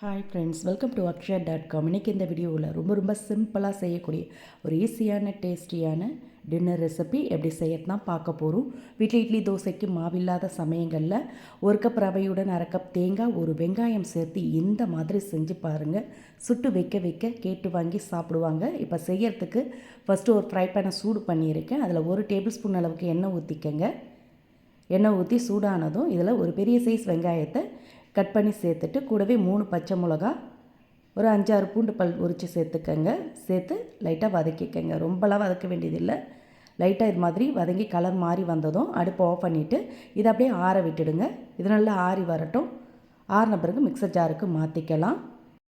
Hi friends welcome to Akshaya dot com இன்றைக்கி இந்த வீடியோவில் ரொம்ப ரொம்ப சிம்பிளாக செய்யக்கூடிய ஒரு ஈஸியான டேஸ்டியான டின்னர் ரெசிபி எப்படி செய்யறது தான் பார்க்க போகிறோம் வீட்டில் இட்லி தோசைக்கு மாவில்லாத சமயங்களில் ஒரு கப் ரவையுடன் அரை கப் தேங்காய் ஒரு வெங்காயம் சேர்த்து இந்த மாதிரி செஞ்சு பாருங்கள் சுட்டு வைக்க வைக்க கேட்டு வாங்கி சாப்பிடுவாங்க. இப்போ செய்யறதுக்கு ஃபஸ்ட்டு ஒரு ஃப்ரை பேனை சூடு பண்ணியிருக்கேன். அதில் ஒரு டேபிள் ஸ்பூன் அளவுக்கு எண்ணெய் ஊற்றிக்கங்க எண்ணெய் ஊற்றி சூடானதும் இதில் ஒரு பெரிய சைஸ் வெங்காயத்தை கட் பண்ணி சேர்த்துட்டு கூடவே மூணு பச்சை மிளகா ஒரு அஞ்சாறு பூண்டு பல் உரித்து சேர்த்துக்கங்க. சேர்த்து லைட்டாக வதக்கிக்கங்க. ரொம்பலாம் வதக்க வேண்டியதில்லை. லைட்டாக இது மாதிரி வதங்கி கலர் மாறி வந்ததும் அடுப்பை ஆஃப் பண்ணிவிட்டு இதை அப்படியே ஆற விட்டுடுங்க. இது நல்லா ஆறி வரட்டும். ஆறின பிறகு மிக்சர் ஜாருக்கு மாற்றிக்கலாம்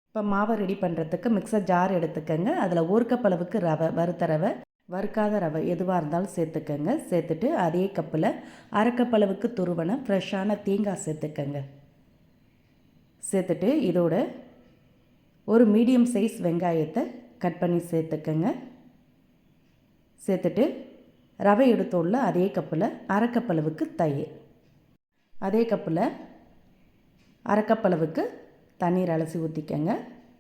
இப்போ மாவை ரெடி பண்ணுறதுக்கு மிக்சர் ஜார் எடுத்துக்கங்க. அதில் ஒரு கப் அளவுக்கு ரவை வறுத்த ரவை வறுக்காத ரவை எதுவாக இருந்தாலும் சேர்த்துக்கங்க. சேர்த்துட்டு அதே கப்பில் அரை கப் அளவுக்கு துருவனை ஃப்ரெஷ்ஷான தேங்காய் சேர்த்துக்கங்க. சேர்த்துட்டு இதோட ஒரு மீடியம் சைஸ் வெங்காயத்தை கட் பண்ணி சேர்த்துக்கங்க. சேர்த்துட்டு ரவை எடுத்துள்ள அதே கப்பில் அரைக்கப்பளவுக்கு தயிர். அதே கப்பில் அரைக்கப்பளவுக்கு தண்ணீர் அலசி ஊற்றிக்கங்க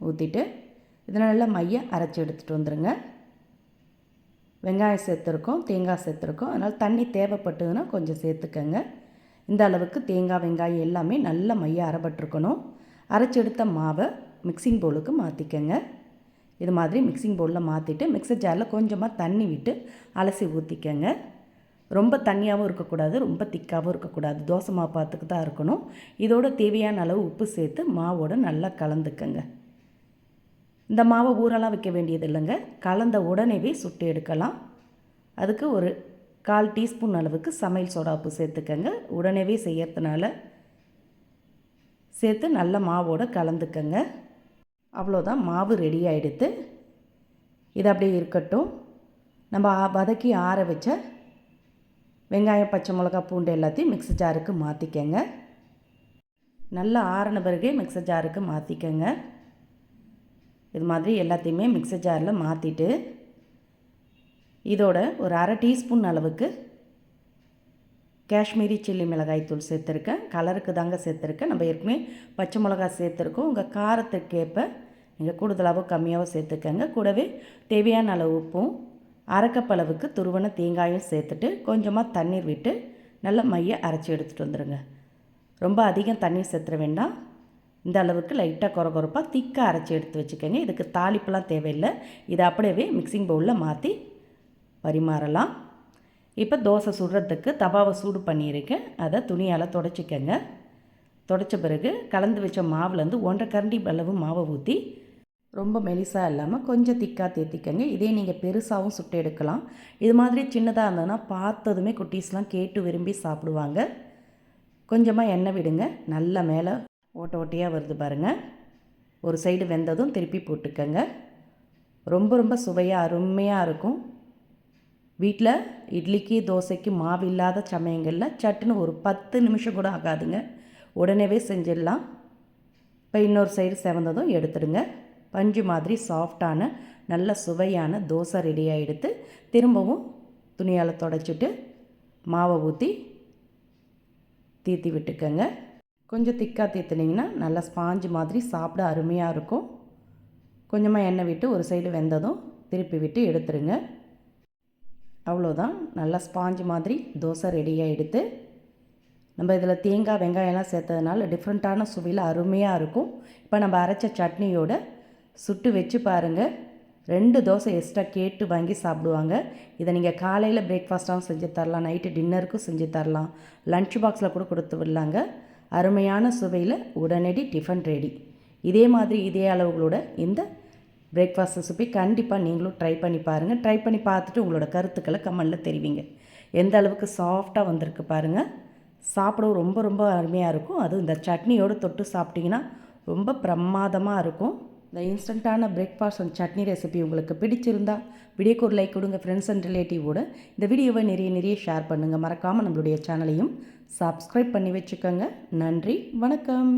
ஊற்றிட்டு இதில் நல்லா மைய அரைச்சி எடுத்துகிட்டு வந்துடுங்க வெங்காயம் சேர்த்துருக்கோம் தேங்காய் சேர்த்துருக்கோம். அதனால் தண்ணி தேவைப்பட்டதுன்னா கொஞ்சம் சேர்த்துக்கங்க. இந்த அளவுக்கு தேங்காய் வெங்காயம் எல்லாமே நல்ல மைய அரைபட்டிருக்கணும் அரைச்செடுத்த மாவை மிக்சிங் பவுலுக்கு மாற்றிக்கங்க இது மாதிரி மிக்சிங் பவுலில் மாற்றிட்டு மிக்சர் ஜாரில் கொஞ்சமாக தண்ணி விட்டு அலசி ஊற்றிக்கங்க ரொம்ப தண்ணியாகவும் இருக்கக்கூடாது ரொம்ப திக்காகவும் இருக்கக்கூடாது. தோசை மாவு பார்த்துக்கு தான் இருக்கணும். இதோட தேவையான அளவு உப்பு சேர்த்து மாவோடு நல்லா கலந்துக்கங்க. இந்த மாவை ஊரெல்லாம் வைக்க வேண்டியது இல்லைங்க கலந்த உடனேவே சுட்டு எடுக்கலாம். அதுக்கு ஒரு கால் டீஸ்பூன் அளவுக்கு சமையல் சோடா உப்பு சேர்த்துக்கங்க. உடனேவே செய்யறதுனால சேர்த்து நல்ல மாவோடு கலந்துக்கங்க. அவ்வளோதான் மாவு ரெடி ஆகிடுது இது அப்படியே இருக்கட்டும். நம்ம வதக்கி ஆற வச்ச வெங்காயம் பச்சை மிளகா பூண்டு எல்லாத்தையும் மிக்ஸி ஜாருக்கு மாற்றிக்கங்க நல்லா ஆறின பிறகே மிக்ஸி ஜாருக்கு மாற்றிக்கங்க இது மாதிரி எல்லாத்தையுமே மிக்ஸி ஜாரில் மாற்றிட்டு இதோட ஒரு அரை டீஸ்பூன் அளவுக்கு காஷ்மீரி சில்லி மிளகாய் தூள் சேர்த்துருக்கேன். கலருக்கு தாங்க சேர்த்துருக்கேன். நம்ம ஏற்கனவே பச்சை மிளகாய் சேர்த்துருக்கோம். உங்கள் காரத்துக்கேற்ப நீங்கள் கூடுதலாகவோ கம்மியாகவோ சேர்த்துக்கங்க. கூடவே தேவையான அளவு உப்பும் அரைக்கப் அளவுக்கு துருவன தேங்காயும் சேர்த்துட்டு கொஞ்சமாக தண்ணீர் விட்டு நல்லா மைய அரைச்சி எடுத்துகிட்டு வந்துடுங்க ரொம்ப அதிகம் தண்ணீர் சேர்த்துற வேண்டாம். இந்த அளவுக்கு லைட்டாக குறை குறைப்பாக திக்காக அரைச்சி எடுத்து வச்சுக்கோங்க. இதுக்கு தாளிப்பெல்லாம் தேவையில்லை. இதை அப்படியே மிக்சிங் பவுலில் மாற்றி பரிமாறலாம். இப்போ தோசை சுடுறதுக்கு தவாவை சூடு பண்ணியிருக்கேன் அதை துணியால் தொடச்சிக்கங்க. தொடச்ச பிறகு கலந்து வச்ச மாவுலேருந்து ஒன்றரை கரண்டி அளவு மாவை ஊற்றி ரொம்ப மெலிசாக இல்லாமல் கொஞ்சம் திக்காக தேத்திக்கங்க. இதே நீங்கள் பெருசாகவும் சுட்டு எடுக்கலாம். இது மாதிரி சின்னதாக இருந்ததுன்னா பார்த்ததுமே குட்டீஸ்லாம் கேட்டு விரும்பி சாப்பிடுவாங்க. கொஞ்சமாக எண்ணெய் விடுங்க. நல்ல மேலே ஓட்ட ஓட்டையாக வருது பாருங்கள் ஒரு சைடு வெந்ததும் திருப்பி போட்டுக்கங்க. ரொம்ப ரொம்ப சுவையாக அருமையாக இருக்கும். வீட்டில் இட்லிக்கு தோசைக்கு மாவு இல்லாத சமயங்களில் சட்டுன்னு ஒரு பத்து நிமிஷம் கூட ஆகாதுங்க. உடனேவே செஞ்சிடலாம். இப்போ இன்னொரு சைடு செவந்ததும் எடுத்துடுங்க. பஞ்சு மாதிரி சாஃப்டான நல்ல சுவையான தோசை ரெடியாக எடுத்து திரும்பவும் துணியால் தொடச்சிட்டு மாவை ஊற்றி தீர்த்தி விட்டுக்கோங்க. கொஞ்சம் திக்காக தீர்த்துனிங்கன்னா நல்லா ஸ்பாஞ்சு மாதிரி சாப்பிட அருமையாக இருக்கும். கொஞ்சமாக எண்ணெய் விட்டு ஒரு சைடு வெந்ததும் திருப்பி விட்டு எடுத்துருங்க அவ்வளோதான். நல்லா ஸ்பாஞ்சு மாதிரி தோசை ரெடியாக எடுத்து நம்ம இதில் தேங்காய் வெங்காயம்லாம் சேர்த்ததுனால டிஃப்ரெண்ட்டான சுவையில் அருமையாக இருக்கும். இப்போ நம்ம அரைச்ச சட்னியோட சுட்டு வச்சு பாருங்கள் ரெண்டு தோசை எக்ஸ்ட்ரா கேட்டு வாங்கி சாப்பிடுவாங்க. இதை நீங்கள் காலையில் பிரேக்ஃபாஸ்ட்டாகவும் செஞ்சு தரலாம் நைட்டு டின்னருக்கும் செஞ்சு தரலாம். லன்ச் பாக்ஸில் கூட கொடுத்து விடலாங்க. அருமையான சுவையில் உடனடி டிஃபன் ரெடி இதே மாதிரி இதே அளவுகளோட இந்த பிரேக்ஃபாஸ்ட் ரெசிபி கண்டிப்பாக நீங்களும் ட்ரை பண்ணி பாருங்கள் ட்ரை பண்ணி பார்த்துட்டு உங்களோட கருத்துக்களை கமெண்டில் தெரிவிங்க. எந்த அளவுக்கு சாஃப்டாக வந்திருக்கு பாருங்கள் சாப்பிடவும் ரொம்ப ரொம்ப அருமையாக இருக்கும். அதுவும் இந்த சட்னியோடு தொட்டு சாப்பிட்டிங்கன்னா ரொம்ப பிரமாதமாக இருக்கும். இந்த இன்ஸ்டண்ட்டான பிரேக்ஃபாஸ்ட் அண்ட் சட்னி ரெசிபி உங்களுக்கு பிடிச்சிருந்தா வீடியோக்கு ஒரு லைக் கொடுங்க ஃப்ரெண்ட்ஸ் அண்ட் ரிலேட்டிவோட இந்த வீடியோவை நிறைய நிறைய ஷேர் பண்ணுங்கள் மறக்காமல் நம்மளுடைய சேனலையும் சப்ஸ்கிரைப் பண்ணி வச்சுக்கோங்க. நன்றி வணக்கம்.